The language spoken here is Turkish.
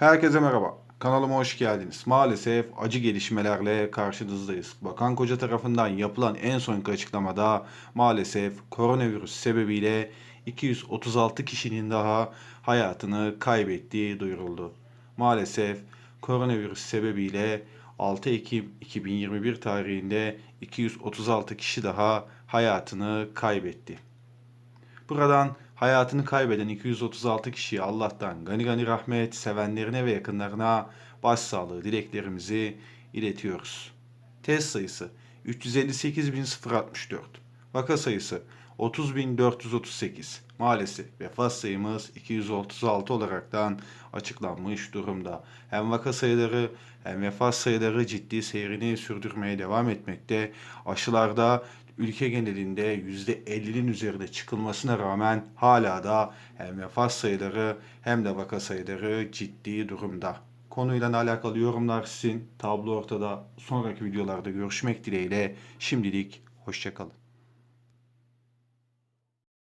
Herkese merhaba. Kanalıma hoş geldiniz. Maalesef acı gelişmelerle karşınızdayız. Bakan Koca tarafından yapılan en sonki açıklamada maalesef koronavirüs sebebiyle 236 kişinin daha hayatını kaybettiği duyuruldu. Maalesef koronavirüs sebebiyle 6 Ekim 2021 tarihinde 236 kişi daha hayatını kaybetti. Buradan hayatını kaybeden 236 kişiye Allah'tan gani gani rahmet, sevenlerine ve yakınlarına başsağlığı dileklerimizi iletiyoruz. Test sayısı 358.064. Vaka sayısı 30.438. Maalesef vefat sayımız 236 olaraktan açıklanmış durumda. Hem vaka sayıları hem vefat sayıları ciddi seyrini sürdürmeye devam etmekte. Aşılarda ülke genelinde %50'nin üzerinde çıkılmasına rağmen hala da hem vefat sayıları hem de vaka sayıları ciddi durumda. Konuyla alakalı yorumlar sizin. Tablo ortada. Sonraki videolarda görüşmek dileğiyle. Şimdilik hoşçakalın.